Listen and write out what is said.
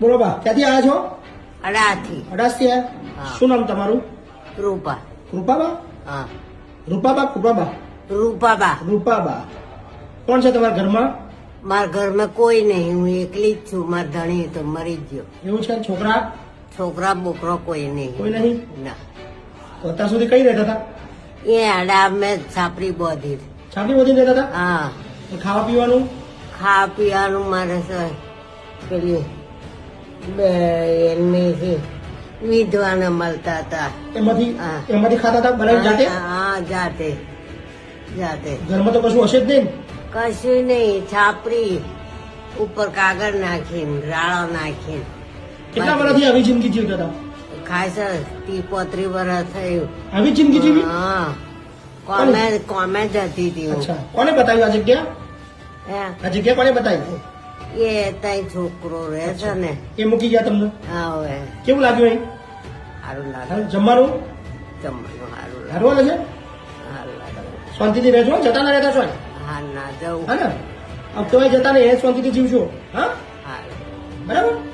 બોલો બા ક્યાંથી આવ્યા છો? અડાથી. અડાસથી આવ્યા? હા. શું નામ તમારું? રૂપા. રૂપાબા? હા. રૂપાબા કૃપાબા? રૂપાબા. રૂપાબા. કોણ છે તમારા ઘરમાં? મારા ઘરમાં કોઈ નહીં હું એકલી જ છું. મારા ધણી તો મરી ગયો. એવું છે? છોકરા? છોકરા બોકરો કોઈ નહીં. કોઈ નહીં? ના. તો અત્યાર સુધી કઈ રહેતા હતા? એ અડા મેં છાપરી બોધી. છાપરી બોધી રહેતા હતા? હા. ખાવા પીવાનું? ખાવા પીવાનું મારે પેલી એમની વિધવાને મળતા હતા. એમાંથી એમાંથી ખાતા હતા બનાવી જાતે? હા જાતે. જાતે. ઘરમાં તો કશું હશે જ નહીં કશું નહીં છાપરી ઉપર કાગળ નાખીને રાળો નાખીને. કેટલા વર્ષથી આવી જિંદગી જીવતા હતા? ખાસ તી પોત્રી વર્ષ થયું. આવી જિંદગી જીવી? હા. કોમે કોમે જતી હતી કોને બતાવ્યું આ જગ્યા? આ જગ્યા કોને બતાવી? એ તઈ છોકરો રહે છે ને એ મૂકી ગયા તમને? હા હવે. કેવું લાગ્યું અહીં? સારું લાગે. જમવાનું? જમવાનું સારું સારું લાગે. છે શાંતિથી રહેજો જતા ના રહેતા છો? હા ના જવું. હા ને? હવે તમે જતા ને એ શાંતિથી જીવજો. હા. બરાબર?